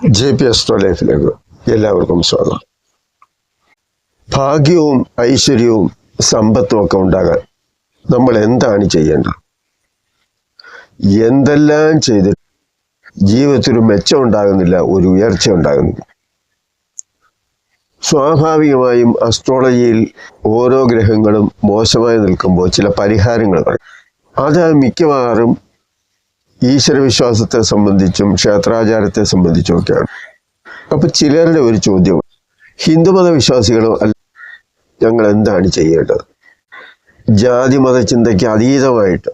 J P എസ്ട്രോ ലൈഫിലേക്ക് എല്ലാവർക്കും സ്വാഗതം. ഭാഗ്യവും ഐശ്വര്യവും സമ്പത്തും ഒക്കെ ഉണ്ടാകാൻ നമ്മൾ എന്താണ് ചെയ്യേണ്ടത്? എന്തെല്ലാം ചെയ്ത് ജീവിതത്തിൽ മെച്ചം ഉണ്ടാകുന്നില്ല ഒരു ഉയർച്ച ഉണ്ടാകുന്നില്ല. സ്വാഭാവികമായും അസ്ട്രോളജിയിൽ ഓരോ ഗ്രഹങ്ങളും മോശമായി നിൽക്കുമ്പോൾ ചില പരിഹാരങ്ങൾ പറയും അത് മിക്കവാറും ഈശ്വരവിശ്വാസത്തെ സംബന്ധിച്ചും ക്ഷേത്രാചാരത്തെ സംബന്ധിച്ചും ഒക്കെയാണ് അപ്പൊ ചിലരുടെ ഒരു ചോദ്യം ഹിന്ദുമത വിശ്വാസികളും അല്ല ഞങ്ങൾ എന്താണ് ചെയ്യേണ്ടത്? ജാതി മത ചിന്തയ്ക്ക് അതീതമായിട്ട്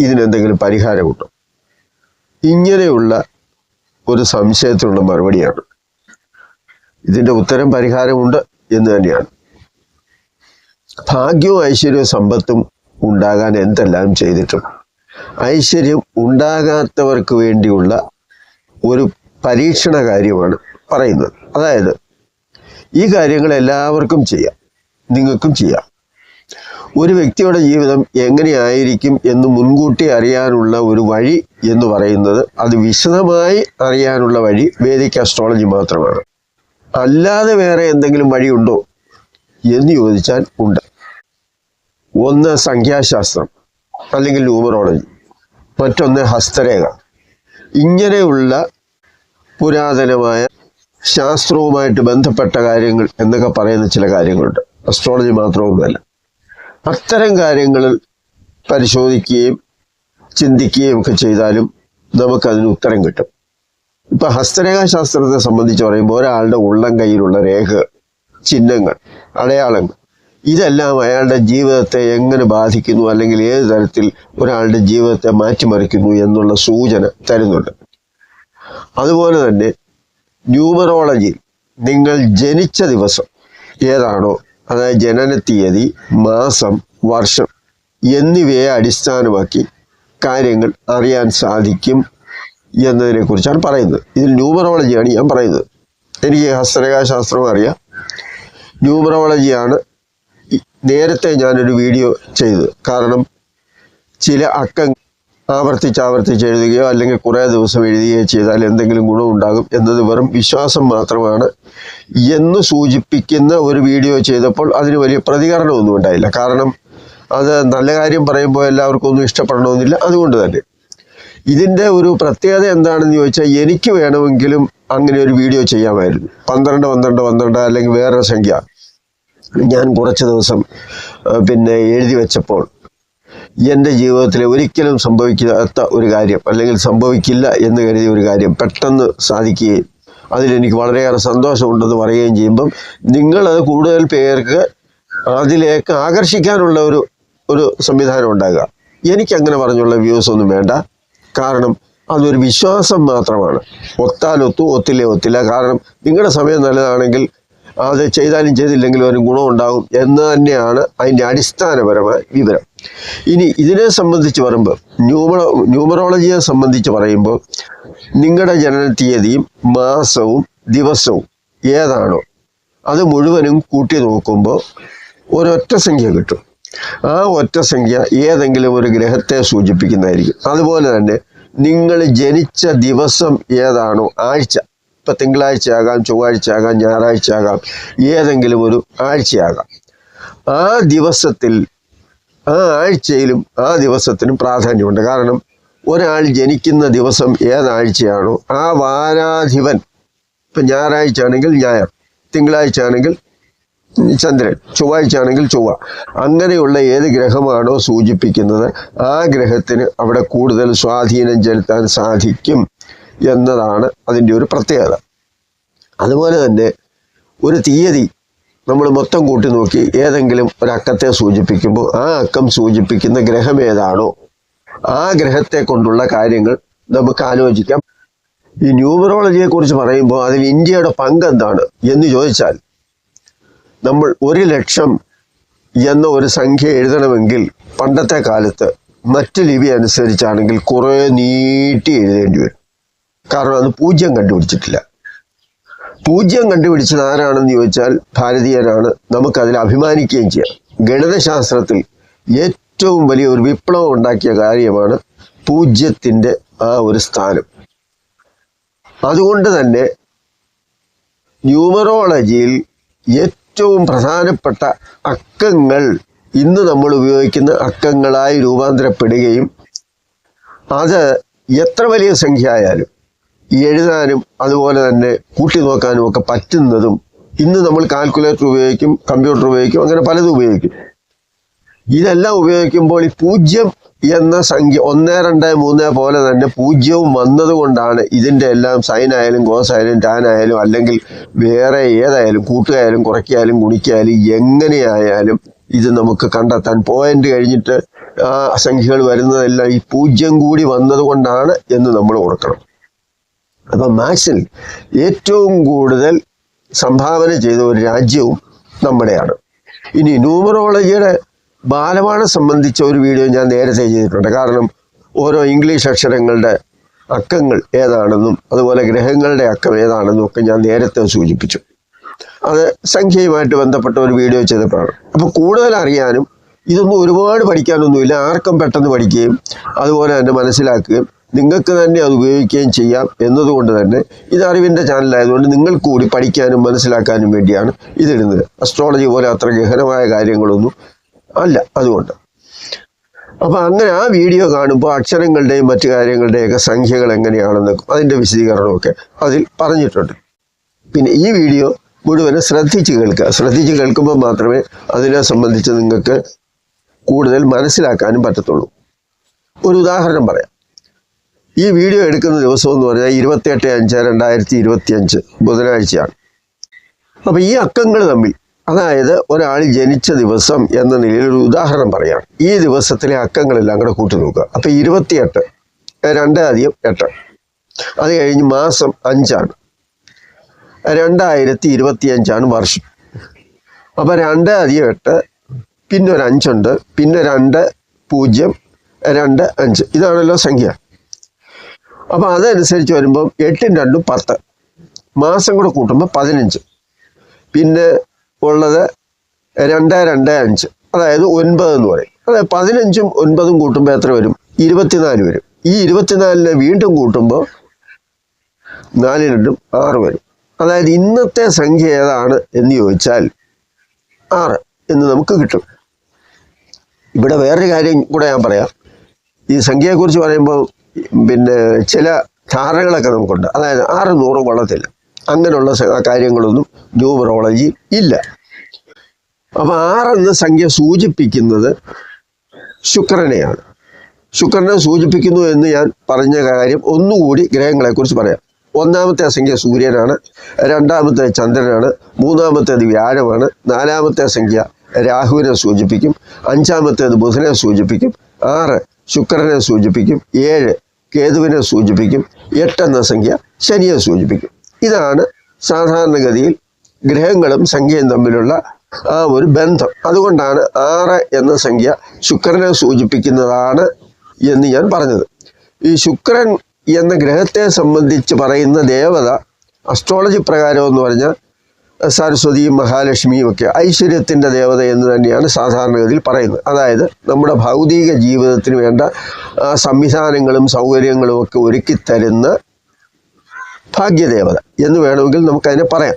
ഇതിനെന്തെങ്കിലും പരിഹാരമുണ്ടോ? ഇങ്ങനെയുള്ള ഒരു സംശയത്തിനുള്ള മറുപടിയാണ്. ഇതിന്റെ ഉത്തരം പരിഹാരമുണ്ട് എന്ന് തന്നെയാണ്. ഭാഗ്യവും ഐശ്വര്യവും സമ്പത്തും ഉണ്ടാകാൻ എന്തെല്ലാം ചെയ്തിട്ടും ഐശ്വര്യം ഉണ്ടാകാത്തവർക്ക് വേണ്ടിയുള്ള ഒരു പരീക്ഷണ കാര്യമാണ് പറയുന്നത്. അതായത് ഈ കാര്യങ്ങൾ എല്ലാവർക്കും ചെയ്യാം. നിങ്ങൾക്കും ചെയ്യാം. ഒരു വ്യക്തിയുടെ ജീവിതം എങ്ങനെയായിരിക്കും എന്ന് മുൻകൂട്ടി അറിയാനുള്ള ഒരു വഴി എന്ന് പറയുന്നത് അത് വിശദമായി അറിയാനുള്ള വഴി വേദിക് അസ്ട്രോളജി മാത്രമാണ്. അല്ലാതെ വേറെ എന്തെങ്കിലും വഴിയുണ്ടോ എന്ന് ചോദിച്ചാൽ ഉണ്ട്. ഒന്ന് സംഖ്യാശാസ്ത്രം അല്ലെങ്കിൽ ന്യൂമറോളജി മറ്റൊന്ന് ഹസ്തരേഖ. ഇങ്ങനെയുള്ള പുരാതനമായ ശാസ്ത്രവുമായിട്ട് ബന്ധപ്പെട്ട കാര്യങ്ങൾ എന്നൊക്കെ പറയുന്ന ചില കാര്യങ്ങളുണ്ട്. അസ്ട്രോളജി മാത്രമൊന്നുമല്ല അത്തരം കാര്യങ്ങളിൽ പരിശോധിക്കുകയും ചിന്തിക്കുകയും ഒക്കെ ചെയ്താലും നമുക്കതിന് ഉത്തരം കിട്ടും. ഇപ്പൊ ഹസ്തരേഖാ ശാസ്ത്രത്തെ സംബന്ധിച്ച് പറയുമ്പോൾ ഒരാളുടെ ഉള്ളം കയ്യിലുള്ള രേഖകൾ ചിഹ്നങ്ങൾ അടയാളങ്ങൾ ഇതെല്ലാം അയാളുടെ ജീവിതത്തെ എങ്ങനെ ബാധിക്കുന്നു അല്ലെങ്കിൽ ഏത് തരത്തിൽ ഒരാളുടെ ജീവിതത്തെ മാറ്റിമറിക്കുന്നു എന്നുള്ള സൂചന തരുന്നുണ്ട്. അതുപോലെ തന്നെ ന്യൂമറോളജി നിങ്ങൾ ജനിച്ച ദിവസം ഏതാണോ അതായത് ജനന തീയതി മാസം വർഷം എന്നിവയെ അടിസ്ഥാനമാക്കി കാര്യങ്ങൾ അറിയാൻ സാധിക്കും എന്നതിനെ കുറിച്ചാണ് പറയുന്നത്. ഇതിൽ ന്യൂമറോളജിയാണ് ഞാൻ പറയുന്നത്. എനിക്ക് ഹസ്തരേഖാശാസ്ത്രം അറിയാം. ന്യൂമറോളജിയാണ് നേരത്തെ ഞാനൊരു വീഡിയോ ചെയ്ത്. കാരണം ചില അക്കം ആവർത്തിച്ച് ആവർത്തിച്ച് എഴുതുകയോ അല്ലെങ്കിൽ കുറേ ദിവസം എഴുതുകയോ ചെയ്താൽ എന്തെങ്കിലും ഗുണമുണ്ടാകും എന്നത് വെറും വിശ്വാസം മാത്രമാണ്. എന്ന് സൂചിപ്പിക്കുന്ന ഒരു വീഡിയോ ചെയ്തപ്പോൾ അതിന് വലിയ പ്രതികരണമൊന്നും ഉണ്ടായില്ല. കാരണം അത് നല്ല കാര്യം പറയുമ്പോൾ എല്ലാവർക്കും ഒന്നും ഇഷ്ടപ്പെടണമെന്നില്ല. അതുകൊണ്ട് തന്നെ ഇതിന്റെ ഒരു പ്രത്യേകത എന്താണെന്ന് ചോദിച്ചാൽ എനിക്ക് വേണമെങ്കിലും അങ്ങനെ ഒരു വീഡിയോ ചെയ്യാമായിരുന്നു. പന്ത്രണ്ട് പന്ത്രണ്ട് പന്ത്രണ്ട് അല്ലെങ്കിൽ വേറൊരു സംഖ്യ. ഞാൻ കുറച്ച് ദിവസം പിന്നെ എഴുതി വെച്ചപ്പോൾ എന്റെ ജീവിതത്തിൽ ഒരിക്കലും സംഭവിക്കാത്ത ഒരു കാര്യം അല്ലെങ്കിൽ സംഭവിക്കില്ല എന്ന് കരുതിയ ഒരു കാര്യം പെട്ടെന്ന് സാധിക്കുകയും അതിലെനിക്ക് വളരെയേറെ സന്തോഷമുണ്ടെന്ന് പറയുകയും ചെയ്യുമ്പം നിങ്ങളത് കൂടുതൽ പേർക്ക് അതിലേക്ക് ആകർഷിക്കാനുള്ള ഒരു ഒരു സംവിധാനം ഉണ്ടാകുക. എനിക്കങ്ങനെ പറഞ്ഞുള്ള വ്യൂസ് ഒന്നും വേണ്ട. കാരണം അതൊരു വിശ്വാസം മാത്രമാണ്. ഒത്താലൊത്തു ഒത്തില്ലേ ഒത്തില്ല. കാരണം നിങ്ങളുടെ സമയം നല്ലതാണെങ്കിൽ അത് ചെയ്താലും ചെയ്തില്ലെങ്കിലും ഒരു ഗുണമുണ്ടാകും എന്ന് തന്നെയാണ് അതിന്റെ അടിസ്ഥാനപരമായ വിവരം. ഇനി ഇതിനെ സംബന്ധിച്ച് പറയുമ്പോൾ ന്യൂമറോ ന്യൂമറോളജിയെ സംബന്ധിച്ച് പറയുമ്പോൾ നിങ്ങളുടെ ജനന തീയതിയും മാസവും ദിവസവും ഏതാണോ അത് മുഴുവനും കൂട്ടി നോക്കുമ്പോൾ ഒരൊറ്റ സംഖ്യ കിട്ടും. ആ ഒറ്റ സംഖ്യ ഏതെങ്കിലും ഒരു ഗ്രഹത്തെ സൂചിപ്പിക്കുന്നതായിരിക്കും. അതുപോലെ തന്നെ നിങ്ങൾ ജനിച്ച ദിവസം ഏതാണോ ആഴ്ച. ഇപ്പം തിങ്കളാഴ്ച ആകാം ചൊവ്വാഴ്ച ആകാം ഞായറാഴ്ച ആകാം ഏതെങ്കിലും ഒരു ആഴ്ചയാകാം. ആ ദിവസത്തിൽ ആ ആഴ്ചയിലും ആ ദിവസത്തിനും പ്രാധാന്യമുണ്ട്. കാരണം ഒരാൾ ജനിക്കുന്ന ദിവസം ഏതാഴ്ചയാണോ ആ വാരാധിപൻ ഇപ്പം ഞായറാഴ്ച ആണെങ്കിൽ ഞായർ തിങ്കളാഴ്ച ആണെങ്കിൽ ചന്ദ്രൻ ചൊവ്വാഴ്ച ആണെങ്കിൽ ചൊവ്വ. അങ്ങനെയുള്ള ഏത് ഗ്രഹമാണോ സൂചിപ്പിക്കുന്നത് ആ ഗ്രഹത്തിന് അവിടെ കൂടുതൽ സ്വാധീനം ചെലുത്താൻ സാധിക്കും. എന്നതാണ് അതിന്റെ ഒരു പ്രത്യേകത. അതുപോലെ തന്നെ ഒരു തീയതി നമ്മൾ മൊത്തം കൂട്ടി നോക്കി ഏതെങ്കിലും ഒരു അക്കത്തെ സൂചിപ്പിക്കുമ്പോൾ ആ അക്കം സൂചിപ്പിക്കുന്ന ഗ്രഹം ഏതാണോ ആ ഗ്രഹത്തെ കൊണ്ടുള്ള കാര്യങ്ങൾ നമുക്ക് ആലോചിക്കാം. ഈ ന്യൂമറോളജിയെ കുറിച്ച് പറയുമ്പോൾ അതിൽ ഇന്ത്യയുടെ പങ്ക് എന്താണ് എന്ന് ചോദിച്ചാൽ നമ്മൾ ഒരു ലക്ഷം എന്ന ഒരു സംഖ്യ എഴുതണമെങ്കിൽ പണ്ടത്തെ കാലത്ത് മറ്റ് ലിപി അനുസരിച്ചാണെങ്കിൽ കുറേ നീട്ടി എഴുതേണ്ടി വരും. കാരണം അത് പൂജ്യം കണ്ടുപിടിച്ചിട്ടില്ല. പൂജ്യം കണ്ടുപിടിച്ചത് ആരാണെന്ന് ചോദിച്ചാൽ ഭാരതീയരാണ്. നമുക്കതിൽ അഭിമാനിക്കുകയും ചെയ്യാം. ഗണിതശാസ്ത്രത്തിൽ ഏറ്റവും വലിയ ഒരു വിപ്ലവം ഉണ്ടാക്കിയ കാര്യമാണ് പൂജ്യത്തിന്റെ ആ ഒരു സ്ഥാനം. അതുകൊണ്ട് തന്നെ ന്യൂമറോളജിയിൽ ഏറ്റവും പ്രധാനപ്പെട്ട അക്കങ്ങൾ ഇന്ന് നമ്മൾ ഉപയോഗിക്കുന്ന അക്കങ്ങളായി രൂപാന്തരപ്പെടുകയും അത് എത്ര വലിയ സംഖ്യ ആയാലും എഴുതാനും അതുപോലെ തന്നെ കൂട്ടി നോക്കാനും ഒക്കെ പറ്റുന്നതും ഇന്ന് നമ്മൾ കാൽക്കുലേറ്റർ ഉപയോഗിക്കും കമ്പ്യൂട്ടർ ഉപയോഗിക്കും അങ്ങനെ പലതും ഉപയോഗിക്കും. ഇതെല്ലാം ഉപയോഗിക്കുമ്പോൾ ഈ പൂജ്യം എന്ന സംഖ്യ ഒന്ന് രണ്ട് മൂന്ന് പോലെ തന്നെ പൂജ്യവും വന്നതുകൊണ്ടാണ് ഇതിന്റെ എല്ലാം സൈൻ ആയാലും കോസ് ആയാലും ടാൻ ആയാലും അല്ലെങ്കിൽ വേറെ ഏതായാലും കൂട്ടുകയാലും കുറയ്ക്കായാലും ഗുണിക്കായാലും എങ്ങനെയായാലും ഇത് നമുക്ക് കണ്ടെത്താൻ പോയിന്റ് കഴിഞ്ഞിട്ട് ആ സംഖ്യകൾ വരുന്നതെല്ലാം ഈ പൂജ്യം കൂടി വന്നതുകൊണ്ടാണ് എന്ന് നമ്മൾ ഓർക്കണം. അപ്പം മാത്സിൽ ഏറ്റവും കൂടുതൽ സംഭാവന ചെയ്ത ഒരു രാജ്യവും നമ്മുടെയാണ്. ഇനി ന്യൂമറോളജിയുടെ ബാലപാഠം സംബന്ധിച്ച ഒരു വീഡിയോ ഞാൻ നേരത്തെ ചെയ്തിട്ടുണ്ട്. കാരണം ഓരോ ഇംഗ്ലീഷ് അക്ഷരങ്ങളുടെ അക്കങ്ങൾ ഏതാണെന്നും അതുപോലെ ഗ്രഹങ്ങളുടെ അക്കം ഏതാണെന്നും ഒക്കെ ഞാൻ നേരത്തെ സൂചിപ്പിച്ചു. അത് സംഖ്യയുമായിട്ട് ബന്ധപ്പെട്ട ഒരു വീഡിയോ ചെയ്തപ്പോഴാണ്. അപ്പോൾ കൂടുതൽ അറിയാനും ഇതൊന്നും ഒരുപാട് പഠിക്കാനൊന്നുമില്ല. ആർക്കും പെട്ടെന്ന് പഠിക്കുകയും അതുപോലെ തന്നെ മനസ്സിലാക്കുകയും നിങ്ങൾക്ക് തന്നെ അത് ഉപയോഗിക്കുകയും ചെയ്യാം എന്നതുകൊണ്ട് തന്നെ ഇത് അറിവിന്റെ ചാനലായതുകൊണ്ട് നിങ്ങൾ കൂടി പഠിക്കാനും മനസ്സിലാക്കാനും വേണ്ടിയാണ് ഇതിടുന്നത്. അസ്ട്രോളജി പോലെ അത്ര ഗഹനമായ കാര്യങ്ങളൊന്നും അല്ല അതുകൊണ്ട്. അപ്പോൾ അങ്ങനെ ആ വീഡിയോ കാണുമ്പോൾ അക്ഷരങ്ങളുടെയും മറ്റു കാര്യങ്ങളുടെയൊക്കെ സംഖ്യകൾ എങ്ങനെയാണെന്ന് അതിന്റെ വിശദീകരണമൊക്കെ അതിൽ പറഞ്ഞിട്ടുണ്ട്. പിന്നെ ഈ വീഡിയോ മുഴുവനും ശ്രദ്ധിച്ച് കേൾക്കുക. ശ്രദ്ധിച്ച് കേൾക്കുമ്പോൾ മാത്രമേ അതിനെ സംബന്ധിച്ച് നിങ്ങൾക്ക് കൂടുതൽ മനസ്സിലാക്കാനും പറ്റത്തുള്ളൂ. ഒരു ഉദാഹരണം പറയാം. ഈ വീഡിയോ എടുക്കുന്ന ദിവസം എന്ന് പറഞ്ഞാൽ ഇരുപത്തിയെട്ട് അഞ്ച് രണ്ടായിരത്തി ഇരുപത്തി അഞ്ച് ബുധനാഴ്ചയാണ്. അപ്പോൾ ഈ അക്കങ്ങൾ തമ്മിൽ അതായത് ഒരാൾ ജനിച്ച ദിവസം എന്ന നിലയിൽ ഒരു ഉദാഹരണം പറയാം. ഈ ദിവസത്തിലെ അക്കങ്ങളെല്ലാം കൂടെ കൂട്ടി നോക്കുക. അപ്പോൾ ഇരുപത്തിയെട്ട് രണ്ടാധികം എട്ട്. അത് കഴിഞ്ഞ് മാസം അഞ്ചാണ്. രണ്ടായിരത്തി ഇരുപത്തി അഞ്ചാണ് വർഷം. അപ്പോൾ രണ്ട് അധികം എട്ട് പിന്നെ ഒരു അഞ്ചുണ്ട് പിന്നെ രണ്ട് പൂജ്യം രണ്ട് അഞ്ച്. ഇതാണല്ലോ സംഖ്യ. അപ്പോൾ അതനുസരിച്ച് വരുമ്പോൾ എട്ടും രണ്ടും പത്ത്. മാസം കൂടെ കൂട്ടുമ്പോൾ പതിനഞ്ച്. പിന്നെ ഉള്ളത് രണ്ട് രണ്ട് അഞ്ച്. അതായത് ഒൻപത് എന്ന് പറയും. അതായത് പതിനഞ്ചും ഒൻപതും കൂട്ടുമ്പോൾ എത്ര വരും? ഇരുപത്തിനാല് വരും. ഈ ഇരുപത്തിനാലിനെ വീണ്ടും കൂട്ടുമ്പോൾ നാല് രണ്ടും ആറ് വരും. അതായത് ഇന്നത്തെ സംഖ്യ ഏതാണ് എന്ന് ചോദിച്ചാൽ ആറ് എന്ന് നമുക്ക് കിട്ടും. ഇവിടെ വേറൊരു കാര്യം കൂടെ ഞാൻ പറയാം. ഈ സംഖ്യയെക്കുറിച്ച് പറയുമ്പോൾ പിന്നെ ചില ധാരണകളൊക്കെ നമുക്കുണ്ട്. അതായത് ആറ് നൂറ് കൊള്ളത്തില്ല. അങ്ങനെയുള്ള കാര്യങ്ങളൊന്നും ന്യൂമറോളജി ഇല്ല. അപ്പോൾ ആറെന്ന സംഖ്യ സൂചിപ്പിക്കുന്നത് ശുക്രനെയാണ്. ശുക്രനെ സൂചിപ്പിക്കുന്നു എന്ന് ഞാൻ പറഞ്ഞ കാര്യം ഒന്നുകൂടി ഗ്രഹങ്ങളെക്കുറിച്ച് പറയാം. ഒന്നാമത്തെ സംഖ്യ സൂര്യനാണ് രണ്ടാമത്തെ ചന്ദ്രനാണ് മൂന്നാമത്തേത് വ്യാഴമാണ് നാലാമത്തെ സംഖ്യ രാഹുവിനെ സൂചിപ്പിക്കും അഞ്ചാമത്തേത് ബുധനെ സൂചിപ്പിക്കും ആറ് ശുക്രനെ സൂചിപ്പിക്കും ഏഴ് കേതുവിനെ സൂചിപ്പിക്കും എട്ടെന്ന സംഖ്യ ശനിയെ സൂചിപ്പിക്കും. ഇതാണ് സാധാരണഗതിയിൽ ഗ്രഹങ്ങളും സംഖ്യയും തമ്മിലുള്ള ആ ഒരു ബന്ധം. അതുകൊണ്ടാണ് ആറ് എന്ന സംഖ്യ ശുക്രനെ സൂചിപ്പിക്കുന്നതാണ് എന്ന് ഞാൻ പറഞ്ഞത്. ഈ ശുക്രൻ എന്ന ഗ്രഹത്തെ സംബന്ധിച്ച് പറയുന്ന ദേവത അസ്ട്രോളജി പ്രകാരം എന്ന് പറഞ്ഞാൽ സരസ്വതിയും മഹാലക്ഷ്മിയും ഒക്കെ ഐശ്വര്യത്തിന്റെ ദേവത എന്ന് തന്നെയാണ് സാധാരണഗതിയിൽ പറയുന്നത്. അതായത് നമ്മുടെ ഭൗതിക ജീവിതത്തിന് വേണ്ട സംവിധാനങ്ങളും സൗകര്യങ്ങളും ഒക്കെ ഒരുക്കി തരുന്ന ഭാഗ്യദേവത എന്ന് വേണമെങ്കിൽ നമുക്കതിനെ പറയാം.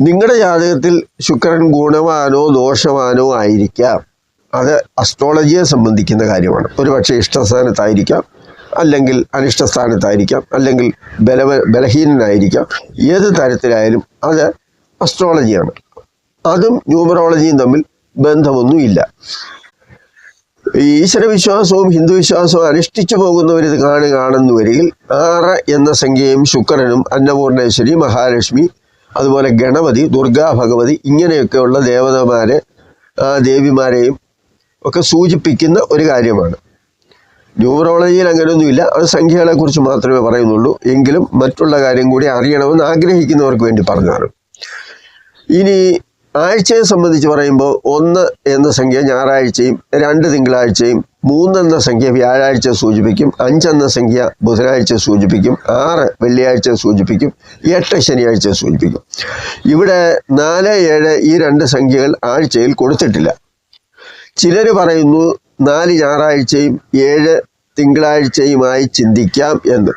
നിങ്ങളുടെ ജാതകത്തിൽ ശുക്രൻ ഗുണവാനോ ദോഷവാനോ ആയിരിക്കാം. അത് അസ്ട്രോളജിയെ സംബന്ധിക്കുന്ന കാര്യമാണ്. ഒരുപക്ഷെ ഇഷ്ടസ്ഥാനത്തായിരിക്കാം അല്ലെങ്കിൽ അനിഷ്ടസ്ഥാനത്തായിരിക്കാം അല്ലെങ്കിൽ ബലവ ബലഹീനനായിരിക്കാം. ഏത് തരത്തിലായാലും അത് അസ്ട്രോളജിയാണ് അതും ന്യൂമറോളജിയും തമ്മിൽ ബന്ധമൊന്നുമില്ല. ഈശ്വരവിശ്വാസവും ഹിന്ദുവിശ്വാസവും അനുഷ്ഠിച്ചു കാണുകയാണെന്ന് വരികിൽ ആറ് എന്ന സംഖ്യയും ശുക്രനും അന്നപൂർണേശ്വരി മഹാലക്ഷ്മി അതുപോലെ ഗണപതി ദുർഗാ ഭഗവതി ഇങ്ങനെയൊക്കെയുള്ള ദേവതമാരെ ദേവിമാരെയും ഒക്കെ സൂചിപ്പിക്കുന്ന ഒരു കാര്യമാണ്. ന്യൂമറോളജിയിൽ അങ്ങനെയൊന്നുമില്ല. അത് സംഖ്യകളെക്കുറിച്ച് മാത്രമേ പറയുന്നുള്ളൂ. എങ്കിലും മറ്റുള്ള കാര്യം കൂടി അറിയണമെന്ന് ആഗ്രഹിക്കുന്നവർക്ക് വേണ്ടി പറഞ്ഞാണ് ഇനി ആഴ്ചയെ സംബന്ധിച്ച് പറയുമ്പോൾ ഒന്ന് എന്ന സംഖ്യ ഞായറാഴ്ചയും രണ്ട് തിങ്കളാഴ്ചയും മൂന്നെന്ന സംഖ്യ വ്യാഴാഴ്ച സൂചിപ്പിക്കും അഞ്ചെന്ന സംഖ്യ ബുധനാഴ്ച സൂചിപ്പിക്കും ആറ് വെള്ളിയാഴ്ച സൂചിപ്പിക്കും എട്ട് ശനിയാഴ്ച സൂചിപ്പിക്കും. ഇവിടെ നാല് ഏഴ് ഈ രണ്ട് സംഖ്യകൾ ആഴ്ചയിൽ കൊടുത്തിട്ടില്ല. ചിലർ പറയുന്നു നാല് ഞായറാഴ്ചയും ഏഴ് തിങ്കളാഴ്ചയുമായി ചിന്തിക്കാം എന്ന്.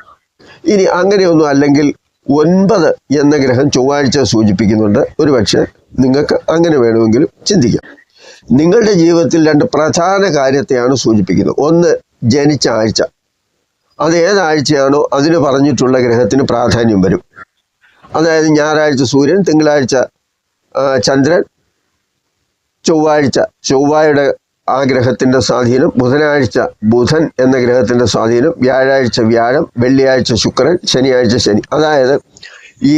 ഇനി അങ്ങനെയൊന്നും അല്ലെങ്കിൽ ഒൻപത് എന്ന ഗ്രഹം ചൊവ്വാഴ്ച സൂചിപ്പിക്കുന്നുണ്ട്. ഒരു പക്ഷേ നിങ്ങൾക്ക് അങ്ങനെ വേണമെങ്കിലും ചിന്തിക്കാം. നിങ്ങളുടെ ജീവിതത്തിൽ രണ്ട് പ്രധാന കാര്യത്തെയാണ് സൂചിപ്പിക്കുന്നത്. ഒന്ന് ജനിച്ച ആഴ്ച. അത് ഏതാഴ്ചയാണോ അതിന് പറഞ്ഞിട്ടുള്ള ഗ്രഹത്തിന് പ്രാധാന്യം വരും. അതായത് ഞായറാഴ്ച സൂര്യൻ തിങ്കളാഴ്ച ചന്ദ്രൻ ചൊവ്വാഴ്ച ചൊവ്വായുടെ ആ ഗ്രഹത്തിന്റെ സ്വാധീനം ബുധനാഴ്ച ബുധൻ എന്ന ഗ്രഹത്തിന്റെ സ്വാധീനം വ്യാഴാഴ്ച വ്യാഴം വെള്ളിയാഴ്ച ശുക്രൻ ശനിയാഴ്ച ശനി. അതായത് ഈ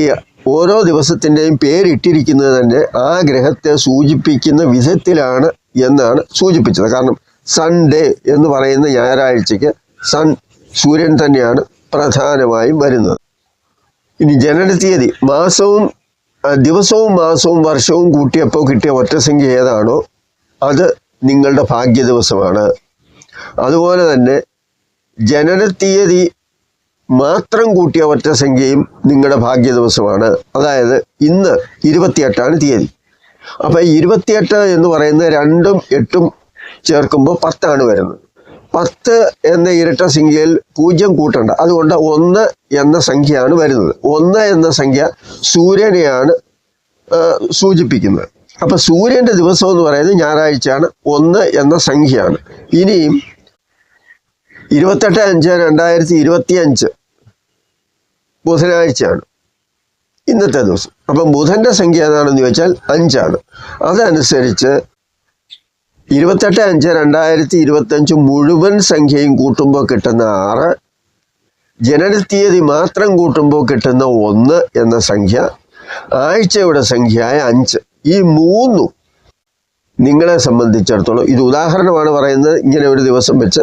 ഓരോ ദിവസത്തിന്റെയും പേരിട്ടിരിക്കുന്നത് തന്നെ ആ ഗ്രഹത്തെ സൂചിപ്പിക്കുന്ന വിധത്തിലാണ് എന്നാണ് സൂചിപ്പിച്ചത്. കാരണം സൺഡേ എന്ന് പറയുന്ന ഞായറാഴ്ചയ്ക്ക് സൺ സൂര്യൻ തന്നെയാണ് പ്രധാനമായും വരുന്നത്. ഇനി ജനന തീയതി. മാസവും ദിവസവും മാസവും വർഷവും കൂട്ടിയപ്പോൾ കിട്ടിയ ഒറ്റ സംഖ്യ ഏതാണോ? അത് നിങ്ങളുടെ ഭാഗ്യ ദിവസമാണ്. അതുപോലെ തന്നെ ജനന തീയതി മാത്രം കൂട്ടിയ ഒറ്റ സംഖ്യയും നിങ്ങളുടെ ഭാഗ്യ ദിവസമാണ്. അതായത് ഇന്ന് ഇരുപത്തിയെട്ടാണ് തീയതി. അപ്പം ഇരുപത്തിയെട്ട് എന്ന് പറയുന്ന രണ്ടും എട്ടും ചേർക്കുമ്പോൾ പത്താണ് വരുന്നത്. പത്ത് എന്ന ഇരട്ട സംഖ്യയിൽ പൂജ്യം കൂട്ടണ്ട. അതുകൊണ്ട് ഒന്ന് എന്ന സംഖ്യയാണ് വരുന്നത്. ഒന്ന് എന്ന സംഖ്യ സൂര്യനെയാണ് സൂചിപ്പിക്കുന്നത്. അപ്പൊ സൂര്യന്റെ ദിവസം എന്ന് പറയുന്നത് ഞായറാഴ്ചയാണ്. ഒന്ന് എന്ന സംഖ്യയാണ്. ഇനി ഇരുപത്തെട്ട് അഞ്ച് രണ്ടായിരത്തി ഇരുപത്തി അഞ്ച് ബുധനാഴ്ചയാണ് ഇന്നത്തെ ദിവസം. അപ്പം ബുധന്റെ സംഖ്യ ഏതാണെന്ന് ചോദിച്ചാൽ അഞ്ചാണ്. അതനുസരിച്ച് ഇരുപത്തെട്ട് അഞ്ച് രണ്ടായിരത്തി ഇരുപത്തഞ്ച് മുഴുവൻ സംഖ്യയും കൂട്ടുമ്പോൾ കിട്ടുന്ന ആറ് ജനനത്തീയതി മാത്രം കൂട്ടുമ്പോൾ കിട്ടുന്ന ഒന്ന് എന്ന സംഖ്യ ആഴ്ചയുടെ സംഖ്യയായ അഞ്ച്. ഈ മൂന്നും നിങ്ങളെ സംബന്ധിച്ചിടത്തോളം ഇത് ഉദാഹരണമാണ് പറയുന്നത് ഇങ്ങനെ ഒരു ദിവസം വെച്ച്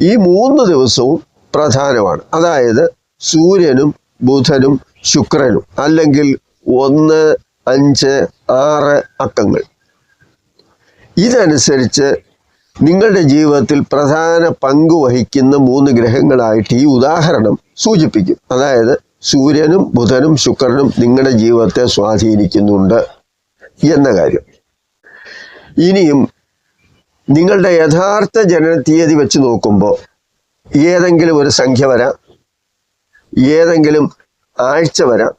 ഈ മൂന്ന് ദിവസവും പ്രധാനമാണ്. അതായത് സൂര്യനും ബുധനും ശുക്രനും അല്ലെങ്കിൽ ഒന്ന് അഞ്ച് ആറ് അക്കങ്ങൾ. ഇതനുസരിച്ച് നിങ്ങളുടെ ജീവിതത്തിൽ പ്രധാന പങ്ക് വഹിക്കുന്ന മൂന്ന് ഗ്രഹങ്ങളായിട്ട് ഈ ഉദാഹരണം സൂചിപ്പിക്കും. അതായത് സൂര്യനും ബുധനും ശുക്രനും നിങ്ങളുടെ ജീവിതത്തെ സ്വാധീനിക്കുന്നുണ്ട്. എന്ന കാര്യം. ഇനിയും നിങ്ങളുടെ യഥാർത്ഥ ജനന തീയതി വെച്ച് നോക്കുമ്പോൾ ഏതെങ്കിലും ഒരു സംഖ്യ വരാം ഏതെങ്കിലും ആഴ്ച വരാം.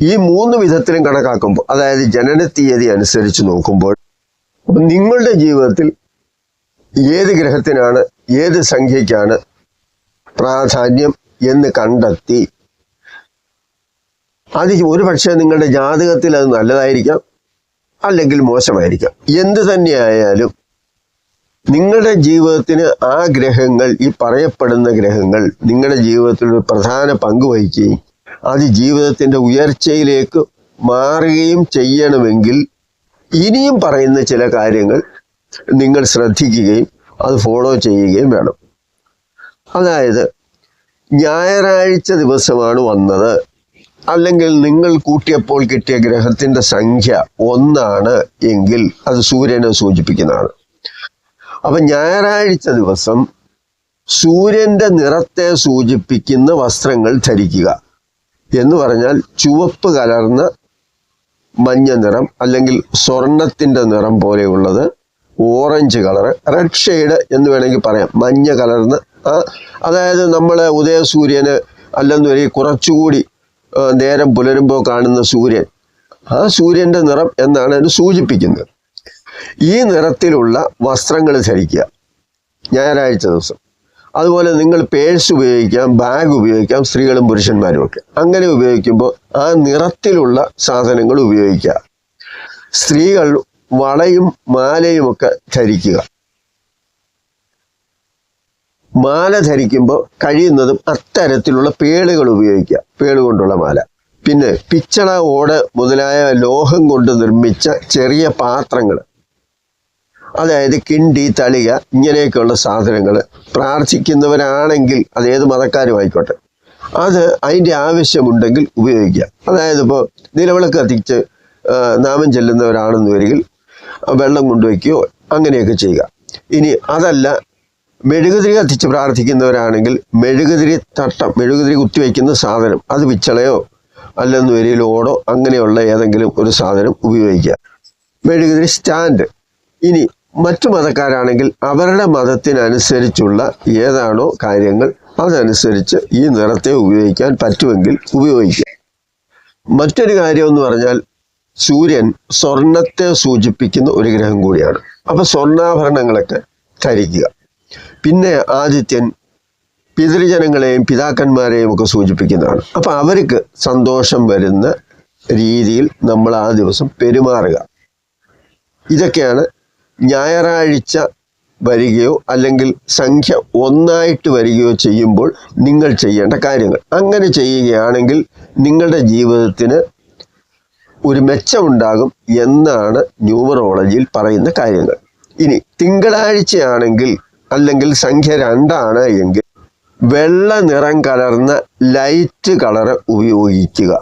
ഈ മൂന്ന് വിധത്തിലും കണക്കാക്കുമ്പോൾ അതായത് ജനന തീയതി അനുസരിച്ച് നോക്കുമ്പോൾ നിങ്ങളുടെ ജീവിതത്തിൽ ഏത് ഗ്രഹത്തിനാണ് ഏത് സംഖ്യയ്ക്കാണ് പ്രാധാന്യം എന്ന് കണ്ടെത്തി. അത് ഒരു പക്ഷേ നിങ്ങളുടെ ജാതകത്തിൽ അത് നല്ലതായിരിക്കാം അല്ലെങ്കിൽ മോശമായിരിക്കാം. എന്ത് തന്നെയായാലും നിങ്ങളുടെ ജീവിതത്തിന് ആ ഗ്രഹങ്ങൾ ഈ പറയപ്പെടുന്ന ഗ്രഹങ്ങൾ നിങ്ങളുടെ ജീവിതത്തിൽ ഒരു പ്രധാന പങ്ക് വഹിക്കുകയും അത് ജീവിതത്തിന്റെ ഉയർച്ചയിലേക്ക് മാറുകയും ചെയ്യണമെങ്കിൽ ഇനിയും പറയുന്ന ചില കാര്യങ്ങൾ നിങ്ങൾ ശ്രദ്ധിക്കുകയും അത് ഫോളോ ചെയ്യുകയും വേണം. അതായത് ഞായറാഴ്ച ദിവസമാണ് വന്നത്. അല്ലെങ്കിൽ നിങ്ങൾ കൂട്ടിയപ്പോൾ കിട്ടിയ ഗ്രഹത്തിന്റെ സംഖ്യ ഒന്നാണ് എങ്കിൽ അത് സൂര്യനെ സൂചിപ്പിക്കുന്നതാണ്. അപ്പൊ ഞായറാഴ്ച ദിവസം സൂര്യന്റെ നിറത്തെ സൂചിപ്പിക്കുന്ന വസ്ത്രങ്ങൾ ധരിക്കുക എന്ന് പറഞ്ഞാൽ ചുവപ്പ് കലർന്ന മഞ്ഞ നിറം അല്ലെങ്കിൽ സ്വർണത്തിന്റെ നിറം പോലെയുള്ളത് ഓറഞ്ച് കളർ റെഡ് ഷെയ്ഡ് എന്ന് വേണമെങ്കിൽ പറയാം. മഞ്ഞ കലർന്ന് അതായത് നമ്മൾ ഉദയസൂര്യന് അല്ലെന്നൊരു കുറച്ചുകൂടി നേരം പുലരുമ്പോൾ കാണുന്ന സൂര്യൻ. ആ സൂര്യന്റെ നിറം എന്നാണ് അത് സൂചിപ്പിക്കുന്നത്. ഈ നിറത്തിലുള്ള വസ്ത്രങ്ങൾ ധരിക്കുക. ഞായറാഴ്ച ദിവസം. അതുപോലെ നിങ്ങൾ പേഴ്സ് ഉപയോഗിക്കാം ബാഗ് ഉപയോഗിക്കാം സ്ത്രീകളും പുരുഷന്മാരും ഒക്കെ. അങ്ങനെ ഉപയോഗിക്കുമ്പോൾ ആ നിറത്തിലുള്ള സാധനങ്ങൾ ഉപയോഗിക്കുക. സ്ത്രീകൾ വളയും മാലയും ഒക്കെ ധരിക്കുക. മാല ധരിക്കുമ്പോൾ കഴിയുന്നതും അത്തരത്തിലുള്ള പേളുകൾ ഉപയോഗിക്കുക. പേൾ കൊണ്ടുള്ള മാല. പിന്നെ പിച്ചള ഓട് മുതലായ ലോഹം കൊണ്ട് നിർമ്മിച്ച ചെറിയ പാത്രങ്ങൾ. അതായത് കിണ്ടി തളിക ഇങ്ങനെയൊക്കെയുള്ള സാധനങ്ങൾ പ്രാർത്ഥിക്കുന്നവരാണെങ്കിൽ അത് ഏത് മതക്കാരും ആയിക്കോട്ടെ. അത് അതിന്റെ ആവശ്യമുണ്ടെങ്കിൽ ഉപയോഗിക്കുക. അതായത് ഇപ്പോൾ നിലവിളക്ക് കത്തിച്ച് നാമം ചെല്ലുന്നവരാണെന്ന് വരികിൽ വെള്ളം കൊണ്ടുവയ്ക്കുകയോ അങ്ങനെയൊക്കെ ചെയ്യുക. ഇനി അതല്ല മെഴുകുതിരി കത്തിച്ച് പ്രാർത്ഥിക്കുന്നവരാണെങ്കിൽ മെഴുകുതിരി തട്ടം മെഴുകുതിരി കുത്തിവെക്കുന്ന സാധനം അത് പിച്ചളയോ അല്ലെന്ന് വരിയിൽ ഓടോ അങ്ങനെയുള്ള ഏതെങ്കിലും ഒരു സാധനം ഉപയോഗിക്കുക. മെഴുകുതിരി സ്റ്റാൻഡ്. ഇനി മറ്റു മതക്കാരാണെങ്കിൽ അവരുടെ മതത്തിനനുസരിച്ചുള്ള ഏതാണോ കാര്യങ്ങൾ അതനുസരിച്ച് ഈ നിറത്തെ ഉപയോഗിക്കാൻ പറ്റുമെങ്കിൽ ഉപയോഗിക്കുക. മറ്റൊരു കാര്യം എന്ന് പറഞ്ഞാൽ സൂര്യൻ സ്വർണത്തെ സൂചിപ്പിക്കുന്ന ഒരു ഗ്രഹം കൂടിയാണ്. അപ്പൊ സ്വർണാഭരണങ്ങളൊക്കെ ധരിക്കുക. പിന്നെ ആദിത്യൻ പിതൃജനങ്ങളെയും പിതാക്കന്മാരെയും ഒക്കെ സൂചിപ്പിക്കുന്നതാണ്. അപ്പം അവർക്ക് സന്തോഷം വരുന്ന രീതിയിൽ നമ്മൾ ആ ദിവസം പെരുമാറുക. ഇതൊക്കെയാണ് ഞായറാഴ്ച വരികയോ അല്ലെങ്കിൽ സംഖ്യ ഒന്നായിട്ട് വരികയോ ചെയ്യുമ്പോൾ നിങ്ങൾ ചെയ്യേണ്ട കാര്യങ്ങൾ. അങ്ങനെ ചെയ്യുകയാണെങ്കിൽ നിങ്ങളുടെ ജീവിതത്തിന് ഒരു മെച്ചമുണ്ടാകും എന്നാണ് ന്യൂമറോളജിയിൽ പറയുന്ന കാര്യങ്ങൾ. ഇനി തിങ്കളാഴ്ചയാണെങ്കിൽ അല്ലെങ്കിൽ സംഖ്യ രണ്ടാണ് എങ്കിൽ വെള്ള നിറം കലർന്ന ലൈറ്റ് കളർ ഉപയോഗിക്കുക.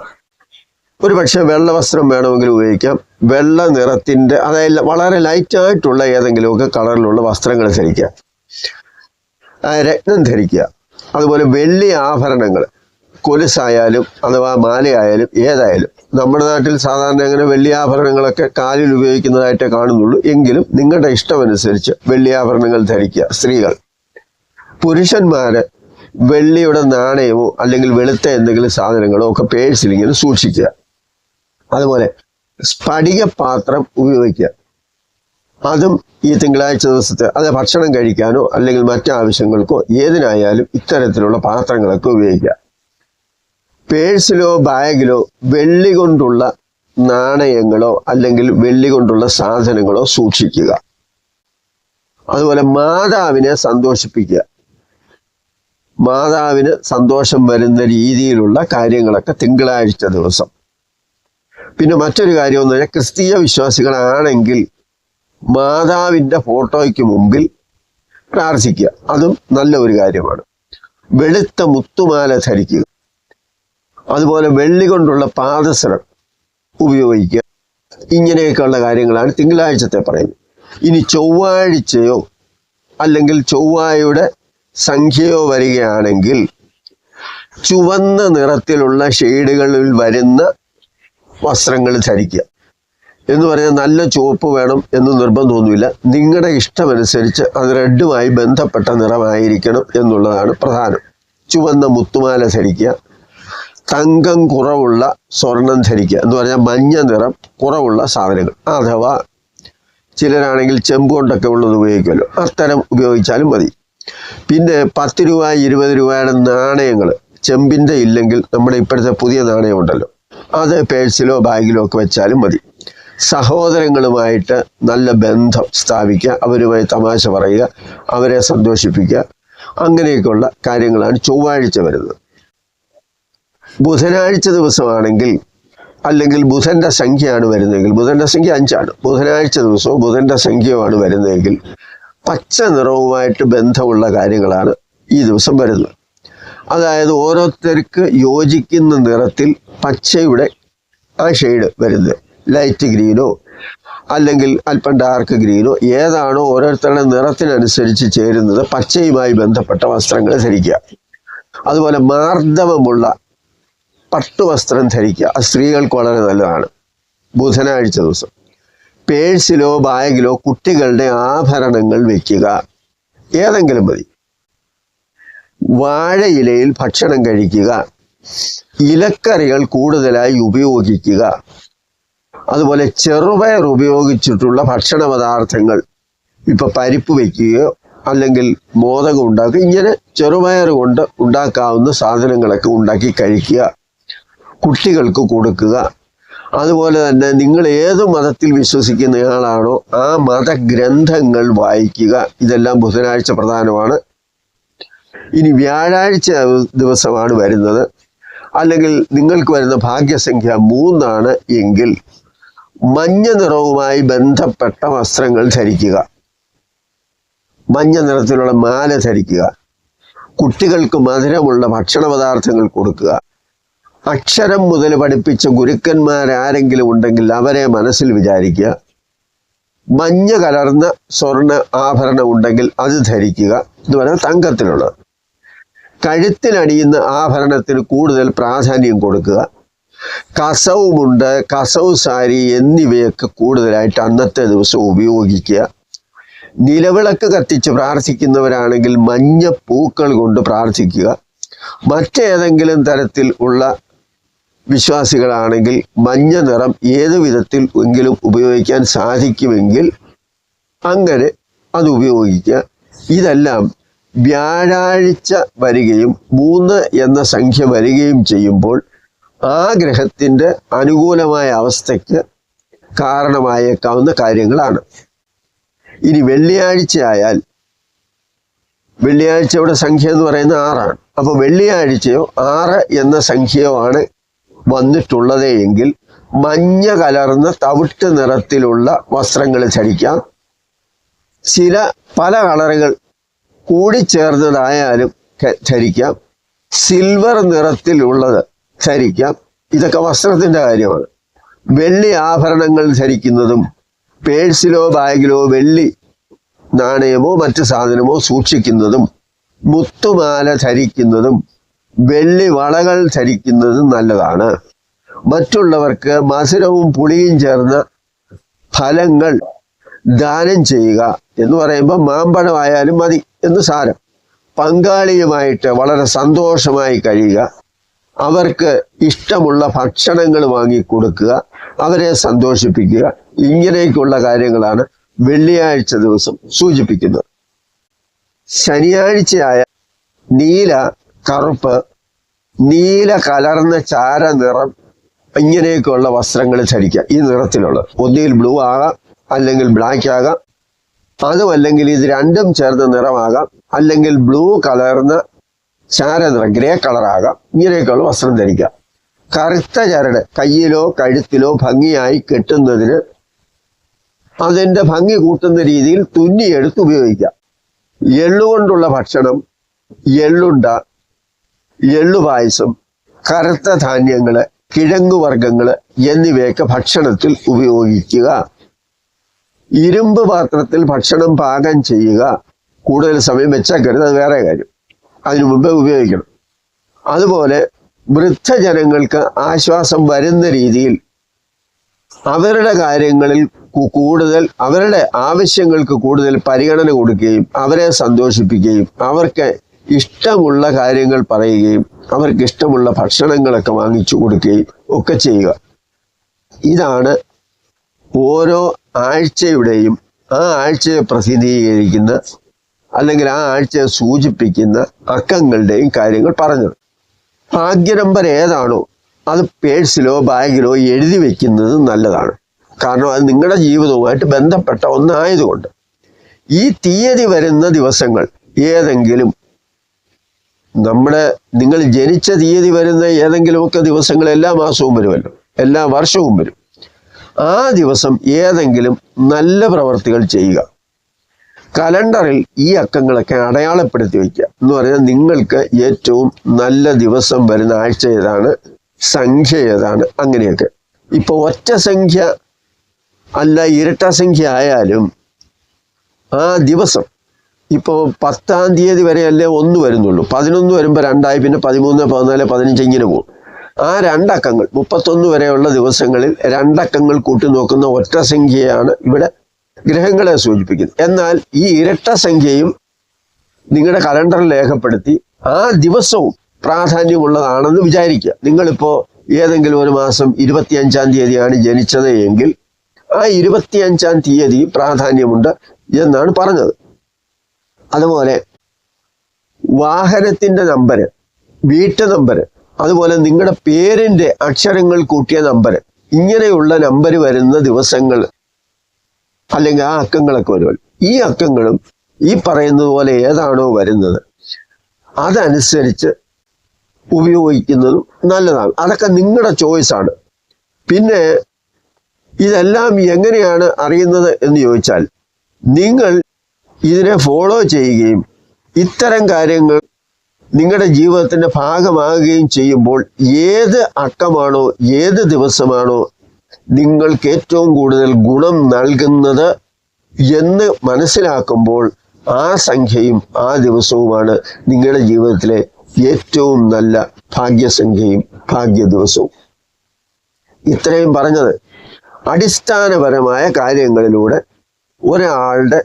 ഒരു പക്ഷേ വെള്ള വസ്ത്രം വേണമെങ്കിൽ ഉപയോഗിക്കാം. വെള്ള നിറത്തിന്റെ അതായത് വളരെ ലൈറ്റായിട്ടുള്ള ഏതെങ്കിലുമൊക്കെ കളറിലുള്ള വസ്ത്രങ്ങൾ ധരിക്കുക. രത്നം ധരിക്കുക. അതുപോലെ വെള്ളി ആഭരണങ്ങൾ. കൊലുസായാലും അഥവാ മാലയായാലും ഏതായാലും നമ്മുടെ നാട്ടിൽ സാധാരണ അങ്ങനെ വെള്ളിയാഭരണങ്ങളൊക്കെ കാലിൽ ഉപയോഗിക്കുന്നതായിട്ടേ കാണുന്നുള്ളൂ. എങ്കിലും നിങ്ങളുടെ ഇഷ്ടമനുസരിച്ച് വെള്ളിയാഭരണങ്ങൾ ധരിക്കുക. സ്ത്രീകൾ. പുരുഷന്മാര് വെള്ളിയുടെ നാണയമോ അല്ലെങ്കിൽ വെളുത്ത എന്തെങ്കിലും സാധനങ്ങളോ ഒക്കെ പേഴ്സിൽ ഇങ്ങനെ സൂക്ഷിക്കുക. അതുപോലെ സ്ഫടിക പാത്രം ഉപയോഗിക്കുക. അതും ഈ തിങ്കളാഴ്ച ദിവസത്തെ അത് ഭക്ഷണം കഴിക്കാനോ അല്ലെങ്കിൽ മറ്റാവശ്യങ്ങൾക്കോ ഏതിനായാലും ഇത്തരത്തിലുള്ള പാത്രങ്ങളൊക്കെ ഉപയോഗിക്കുക. പേഴ്സിലോ ബാഗിലോ വെള്ളി കൊണ്ടുള്ള നാണയങ്ങളോ അല്ലെങ്കിൽ വെള്ളി കൊണ്ടുള്ള സാധനങ്ങളോ സൂക്ഷിക്കുക. അതുപോലെ മാതാവിനെ സന്തോഷിപ്പിക്കുക. മാതാവിന് സന്തോഷം വരുന്ന രീതിയിലുള്ള കാര്യങ്ങളൊക്കെ തിങ്കളാഴ്ച ദിവസം. പിന്നെ മറ്റൊരു കാര്യം എന്ന് പറഞ്ഞാൽ ക്രിസ്തീയ വിശ്വാസികളാണെങ്കിൽ മാതാവിന്റെ ഫോട്ടോയ്ക്ക് മുമ്പിൽ പ്രാർത്ഥിക്കുക. അതും നല്ല ഒരു കാര്യമാണ്. വെളുത്ത മുത്തുമാല ധരിക്കുക. അതുപോലെ വെള്ളി കൊണ്ടുള്ള പാദസരം ഉപയോഗിക്കുക. ഇങ്ങനെയൊക്കെയുള്ള കാര്യങ്ങളാണ് തിങ്കളാഴ്ചത്തെ പറയുന്നത്. ഇനി ചൊവ്വാഴ്ചയോ അല്ലെങ്കിൽ ചൊവ്വായുടെ സംഖ്യയോ വരികയാണെങ്കിൽ ചുവന്ന നിറത്തിലുള്ള ഷെയ്ഡുകളിൽ വരുന്ന വസ്ത്രങ്ങൾ ധരിക്കുക. എന്ന് പറഞ്ഞാൽ നല്ല ചുവപ്പ് വേണം എന്ന് നിർബന്ധമൊന്നുമില്ല. നിങ്ങളുടെ ഇഷ്ടമനുസരിച്ച് അത് റെഡുമായി ബന്ധപ്പെട്ട നിറമായിരിക്കണം എന്നുള്ളതാണ് പ്രധാനം. ചുവന്ന മുത്തുമാല ധരിക്കുക. തങ്കം കുറവുള്ള സ്വർണം ധരിക്കുക എന്ന് പറഞ്ഞാൽ മഞ്ഞ നിറം കുറവുള്ള സാധനങ്ങൾ. അഥവാ ചിലരാണെങ്കിൽ ചെമ്പ് കൊണ്ടൊക്കെ ഉള്ളത് ഉപയോഗിക്കുമല്ലോ. അത്തരം ഉപയോഗിച്ചാലും മതി. പിന്നെ പത്ത് രൂപ ഇരുപത് രൂപയുടെ നാണയങ്ങൾ. ചെമ്പിന്റെ ഇല്ലെങ്കിൽ നമ്മുടെ ഇപ്പോഴത്തെ പുതിയ നാണയമുണ്ടല്ലോ. അത് പേഴ്സിലോ ബാഗിലോ ഒക്കെ വെച്ചാലും മതി. സഹോദരങ്ങളുമായിട്ട് നല്ല ബന്ധം സ്ഥാപിക്കുക അവരുമായി തമാശ പറയുക അവരെ സന്തോഷിപ്പിക്കുക അങ്ങനെയൊക്കെയുള്ള കാര്യങ്ങളാണ് ചൊവ്വാഴ്ച വരുന്നത്. ബുധനാഴ്ച ദിവസമാണെങ്കിൽ അല്ലെങ്കിൽ ബുധന്റെ സംഖ്യയാണ് വരുന്നതെങ്കിൽ ബുധന്റെ സംഖ്യ അഞ്ചാണ്. ബുധനാഴ്ച ദിവസവും ബുധന്റെ സംഖ്യയുമാണ് വരുന്നതെങ്കിൽ പച്ച നിറവുമായിട്ട് ബന്ധമുള്ള കാര്യങ്ങളാണ് ഈ ദിവസം വരുന്നത്. അതായത് ഓരോരുത്തർക്ക് യോജിക്കുന്ന നിറത്തിൽ പച്ചയുടെ ആ ഷെയ്ഡ് വരുന്നത്. ലൈറ്റ് ഗ്രീനോ അല്ലെങ്കിൽ അല്പം ഡാർക്ക് ഗ്രീനോ ഏതാണോ ഓരോരുത്തരുടെ നിറത്തിനനുസരിച്ച് ചേരുന്നത് പച്ചയുമായി ബന്ധപ്പെട്ട വസ്ത്രങ്ങൾ ധരിക്കുക. അതുപോലെ മാർദ്ദവമുള്ള പട്ടുവസ്ത്രം ധരിക്കുക. അത് സ്ത്രീകൾക്ക് വളരെ നല്ലതാണ്. ബുധനാഴ്ച ദിവസം. പേഴ്സിലോ ബാഗിലോ കുട്ടികളുടെ ആഭരണങ്ങൾ വെക്കുക. ഏതെങ്കിലും മതി. വാഴയിലയിൽ ഭക്ഷണം കഴിക്കുക. ഇലക്കറികൾ കൂടുതലായി ഉപയോഗിക്കുക. അതുപോലെ ചെറുപയർ ഉപയോഗിച്ചിട്ടുള്ള ഭക്ഷണ പദാർത്ഥങ്ങൾ ഇപ്പൊ പരിപ്പ് വയ്ക്കുകയോ അല്ലെങ്കിൽ മോദകം ഉണ്ടാക്കുക. ഇങ്ങനെ ചെറുപയർ കൊണ്ട് ഉണ്ടാക്കാവുന്ന സാധനങ്ങളൊക്കെ ഉണ്ടാക്കി കഴിക്കുക. കുട്ടികൾക്ക് കൊടുക്കുക. അതുപോലെ തന്നെ നിങ്ങൾ ഏത് മതത്തിൽ വിശ്വസിക്കുന്നയാളാണോ ആ മതഗ്രന്ഥങ്ങൾ വായിക്കുക. ഇതെല്ലാം ബുധനാഴ്ച പ്രധാനമാണ്. ഇനി വ്യാഴാഴ്ച ദിവസമാണ് വരുന്നത്. അല്ലെങ്കിൽ നിങ്ങൾക്ക് വരുന്ന ഭാഗ്യസംഖ്യ മൂന്നാണ് എങ്കിൽ മഞ്ഞ നിറവുമായി ബന്ധപ്പെട്ട വസ്ത്രങ്ങൾ ധരിക്കുക. മഞ്ഞ നിറത്തിലുള്ള മാല ധരിക്കുക. കുട്ടികൾക്ക് മധുരമുള്ള ഭക്ഷണ പദാർത്ഥങ്ങൾ കൊടുക്കുക. അക്ഷരം മുതൽ പഠിപ്പിച്ച ഗുരുക്കന്മാർ ആരെങ്കിലും ഉണ്ടെങ്കിൽ അവരെ മനസ്സിൽ വിചാരിക്കുക. മഞ്ഞ കലർന്ന സ്വർണ ആഭരണം ഉണ്ടെങ്കിൽ അത് ധരിക്കുക. എന്ന് പറഞ്ഞാൽ തങ്കത്തിലുള്ളത്. കഴുത്തിലണിയുന്ന ആഭരണത്തിന് കൂടുതൽ പ്രാധാന്യം കൊടുക്കുക. കസവുമുണ്ട് കസവ് സാരി എന്നിവയൊക്കെ കൂടുതലായിട്ട് അന്നത്തെ ദിവസം ഉപയോഗിക്കുക. നിലവിളക്ക് കത്തിച്ച് പ്രാർത്ഥിക്കുന്നവരാണെങ്കിൽ മഞ്ഞ പൂക്കൾ കൊണ്ട് പ്രാർത്ഥിക്കുക. മറ്റേതെങ്കിലും തരത്തിൽ ഉള്ള വിശ്വാസികളാണെങ്കിൽ മഞ്ഞ നിറം ഏത് വിധത്തിൽ എങ്കിലും ഉപയോഗിക്കാൻ സാധിക്കുമെങ്കിൽ അങ്ങനെ അത് ഉപയോഗിക്കുക. ഇതെല്ലാം വ്യാഴാഴ്ച വരികയും മൂന്ന് എന്ന സംഖ്യ വരികയും ചെയ്യുമ്പോൾ ആ ഗ്രഹത്തിന്റെ അനുകൂലമായ അവസ്ഥയ്ക്ക് കാരണമായേക്കാവുന്ന കാര്യങ്ങളാണ്. ഇനി വെള്ളിയാഴ്ച ആയാൽ വെള്ളിയാഴ്ചയുടെ സംഖ്യ എന്ന് പറയുന്നത് ആറാണ്. അപ്പോൾ വെള്ളിയാഴ്ചയോ ആറ് എന്ന സംഖ്യയോ ആണ് വന്നിട്ടുള്ളത് എങ്കിൽ മഞ്ഞ കലർന്ന തവിട്ട് നിറത്തിലുള്ള വസ്ത്രങ്ങൾ ധരിക്കാം. ചില പല കളറുകൾ കൂടിച്ചേർന്നതായാലും ചേർന്നതായാലും ധരിക്കാം. സിൽവർ നിറത്തിലുള്ളത് ധരിക്കാം. ഇതൊക്കെ വസ്ത്രത്തിന്റെ കാര്യമാണ്. വെള്ളി ആഭരണങ്ങൾ ധരിക്കുന്നതും പേഴ്സിലോ ബാഗിലോ വെള്ളി നാണയമോ മറ്റു സാധനമോ സൂക്ഷിക്കുന്നതും മുത്തുമാല ധരിക്കുന്നതും വെള്ളി വളകൾ ധരിക്കുന്നത് നല്ലതാണ്. മറ്റുള്ളവർക്ക് മധുരവും പുളിയും ചേർന്ന ഫലങ്ങൾ ദാനം ചെയ്യുക എന്ന് പറയുമ്പോൾ മാമ്പഴമായാലും മതി എന്ന് സാരം. പങ്കാളിയുമായിട്ട് വളരെ സന്തോഷമായി കഴിയുക. അവർക്ക് ഇഷ്ടമുള്ള ഭക്ഷണങ്ങൾ വാങ്ങി കൊടുക്കുക അവരെ സന്തോഷിപ്പിക്കുക. ഇങ്ങനെയൊക്കെയുള്ള കാര്യങ്ങളാണ് വെള്ളിയാഴ്ച ദിവസം സൂചിപ്പിക്കുന്നത്. ശനിയാഴ്ചയായ നീല കറുപ്പ് നീല കലർന്ന ചാര നിറം ഇങ്ങനെയൊക്കെയുള്ള വസ്ത്രങ്ങൾ ധരിക്കുക. ഈ നിറത്തിലുള്ള ഒന്നിൽ ബ്ലൂ ആകാം അല്ലെങ്കിൽ ബ്ലാക്ക് ആകാം. അതും അല്ലെങ്കിൽ ഇത് രണ്ടും ചേർന്ന നിറമാകാം. അല്ലെങ്കിൽ ബ്ലൂ കലർന്ന ചാര നിറം ഗ്രേ കളറാകാം ഇങ്ങനെയൊക്കെയുള്ള വസ്ത്രം ധരിക്കുക. കറുത്ത ചരട് കയ്യിലോ കഴുത്തിലോ ഭംഗിയായി കെട്ടുന്നതിന് അതിന്റെ ഭംഗി കൂട്ടുന്ന രീതിയിൽ തുന്നിയെടുത്ത് ഉപയോഗിക്കാം എള്ളുകൊണ്ടുള്ള ഭക്ഷണം എള്ളുണ്ട എള്ളു പായസം കറുത്ത ധാന്യങ്ങൾ കിഴങ്ങുവർഗങ്ങൾ എന്നിവയൊക്കെ ഭക്ഷണത്തിൽ ഉപയോഗിക്കുക. ഇരുമ്പ് പാത്രത്തിൽ ഭക്ഷണം പാകം ചെയ്യുക. കൂടുതൽ സമയം വെച്ചേക്കരുത് അത് വേറെ കാര്യം. അതിനു മുമ്പേ ഉപയോഗിക്കണം. അതുപോലെ വൃദ്ധജനങ്ങൾക്ക് ആശ്വാസം വരുന്ന രീതിയിൽ അവരുടെ കാര്യങ്ങളിൽ കൂടുതൽ അവരുടെ ആവശ്യങ്ങൾക്ക് കൂടുതൽ പരിഗണന കൊടുക്കുകയും അവരെ സന്തോഷിപ്പിക്കുകയും അവർക്ക് ഇഷ്ടമുള്ള കാര്യങ്ങൾ പറയുകയും അവർക്ക് ഇഷ്ടമുള്ള ഭക്ഷണങ്ങളൊക്കെ വാങ്ങിച്ചു കൊടുക്കുകയും ഒക്കെ ചെയ്യുക. ഇതാണ് ഓരോ ആഴ്ചയുടെയും ആ ആഴ്ചയെ പ്രസിദ്ധീകരിക്കുന്ന അല്ലെങ്കിൽ ആ ആഴ്ചയെ സൂചിപ്പിക്കുന്ന അക്കങ്ങളുടെയും കാര്യങ്ങൾ പറഞ്ഞത്. ഭാഗ്യ നമ്പർ ഏതാണോ അത് പേഴ്സിലോ ബാഗിലോ എഴുതി വെക്കുന്നത് നല്ലതാണ്. കാരണം അത് നിങ്ങളുടെ ജീവിതവുമായിട്ട് ബന്ധപ്പെട്ട ഒന്നായതുകൊണ്ട്. ഈ തീയതി വരുന്ന ദിവസങ്ങൾ ഏതെങ്കിലും നമ്മുടെ നിങ്ങൾ ജനിച്ച തീയതി വരുന്ന ഏതെങ്കിലുമൊക്കെ ദിവസങ്ങൾ എല്ലാ മാസവും വരുമല്ലോ. എല്ലാ വർഷവും വരും. ആ ദിവസം ഏതെങ്കിലും നല്ല പ്രവർത്തികൾ ചെയ്യുക. കലണ്ടറിൽ ഈ അക്കങ്ങളൊക്കെ അടയാളപ്പെടുത്തി വയ്ക്കുക. എന്ന് പറഞ്ഞാൽ നിങ്ങൾക്ക് ഏറ്റവും നല്ല ദിവസം വരുന്ന ആഴ്ച ഏതാണ്? സംഖ്യ ഏതാണ്? അങ്ങനെയൊക്കെ. ഇപ്പോൾ ഒറ്റ സംഖ്യ അല്ല ഇരട്ട സംഖ്യ ആയാലും ആ ദിവസം ഇപ്പോൾ പത്താം തീയതി വരെയല്ലേ ഒന്ന് വരുന്നുള്ളൂ. പതിനൊന്ന് വരുമ്പോൾ രണ്ടായി പിന്നെ പതിമൂന്ന് പതിനാല് പതിനഞ്ച് ഇങ്ങനെ പോകും. ആ രണ്ടക്കങ്ങൾ മുപ്പത്തൊന്ന് വരെയുള്ള ദിവസങ്ങളിൽ രണ്ടക്കങ്ങൾ കൂട്ടി നോക്കുന്ന ഒറ്റ സംഖ്യയാണ് ഇവിടെ ഗ്രഹങ്ങളെ സൂചിപ്പിക്കുന്നത്. എന്നാൽ ഈ ഇരട്ട സംഖ്യയും നിങ്ങളുടെ കലണ്ടറിൽ രേഖപ്പെടുത്തി ആ ദിവസവും പ്രാധാന്യമുള്ളതാണെന്ന് വിചാരിക്കുക. നിങ്ങളിപ്പോൾ ഏതെങ്കിലും ഒരു മാസം ഇരുപത്തിയഞ്ചാം തീയതിയാണ് ജനിച്ചത് എങ്കിൽ ആ ഇരുപത്തിയഞ്ചാം തീയതി പ്രാധാന്യമുണ്ട് എന്നാണ് പറഞ്ഞത്. അതുപോലെ വാഹനത്തിന്റെ നമ്പർ വീട്ടു നമ്പർ അതുപോലെ നിങ്ങളുടെ പേരിന്റെ അക്ഷരങ്ങൾ കൂട്ടിയ നമ്പർ ഇങ്ങനെയുള്ള നമ്പർ വരുന്ന ദിവസങ്ങൾ അല്ലെങ്കിൽ ആ അക്കങ്ങളൊക്കെ വരുമല്ലോ ഈ അക്കങ്ങളും ഈ പറയുന്നത് പോലെ ഏതാണോ വരുന്നത് അതനുസരിച്ച് ഉപയോഗിക്കുന്നതും നല്ലതാണ്. അതൊക്കെ നിങ്ങളുടെ ചോയ്സാണ് പിന്നെ ഇതെല്ലാം എങ്ങനെയാണ് അറിയുന്നത് എന്ന് ചോദിച്ചാൽ നിങ്ങൾ ഇതിനെ ഫോളോ ചെയ്യുകയും ഇത്തരം കാര്യങ്ങൾ നിങ്ങളുടെ ജീവിതത്തിന്റെ ഭാഗമാകുകയും ചെയ്യുമ്പോൾ ഏത് അക്കമാണോ ഏത് ദിവസമാണോ നിങ്ങൾക്ക് ഏറ്റവും കൂടുതൽ ഗുണം നൽകുന്നത് എന്ന് മനസ്സിലാക്കുമ്പോൾ ആ സംഖ്യയും ആ ദിവസവുമാണ് നിങ്ങളുടെ ജീവിതത്തിലെ ഏറ്റവും നല്ല ഭാഗ്യസംഖ്യയും ഭാഗ്യ ദിവസവും ഇത്രയും പറഞ്ഞത് അടിസ്ഥാനപരമായ കാര്യങ്ങളിലൂടെ ഒരാളുടെ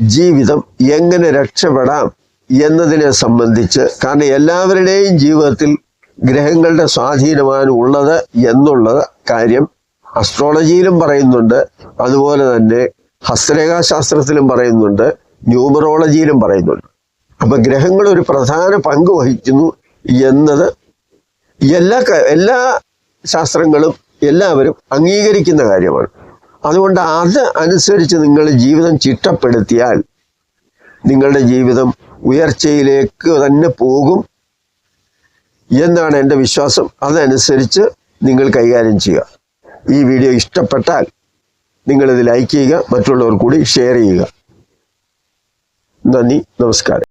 ജീവിതം എങ്ങനെ രക്ഷപ്പെടാം എന്നതിനെ സംബന്ധിച്ച് കാരണം എല്ലാവരുടെയും ജീവിതത്തിൽ ഗ്രഹങ്ങളുടെ സ്വാധീനമാണ് ഉള്ളത് എന്നുള്ള കാര്യം അസ്ട്രോളജിയിലും പറയുന്നുണ്ട്. അതുപോലെ തന്നെ ഹസ്തരേഖാശാസ്ത്രത്തിലും പറയുന്നുണ്ട്. ന്യൂമറോളജിയിലും പറയുന്നുണ്ട്. അപ്പൊ ഗ്രഹങ്ങൾ ഒരു പ്രധാന പങ്ക് വഹിക്കുന്നു എന്നത് എല്ലാ എല്ലാ ശാസ്ത്രങ്ങളും എല്ലാവരും അംഗീകരിക്കുന്ന കാര്യമാണ്. അതുകൊണ്ട് അത് അനുസരിച്ച് നിങ്ങൾ ജീവിതം ചിട്ടപ്പെടുത്തിയാൽ നിങ്ങളുടെ ജീവിതം ഉയർച്ചയിലേക്ക് തന്നെ പോകും എന്നാണ് എന്റെ വിശ്വാസം. അതനുസരിച്ച് നിങ്ങൾ കൈകാര്യം ചെയ്യുക. ഈ വീഡിയോ ഇഷ്ടപ്പെട്ടാൽ നിങ്ങളിത് ലൈക്ക് ചെയ്യുക മറ്റുള്ളവർ കൂടി ഷെയർ ചെയ്യുക. നന്ദി നമസ്കാരം.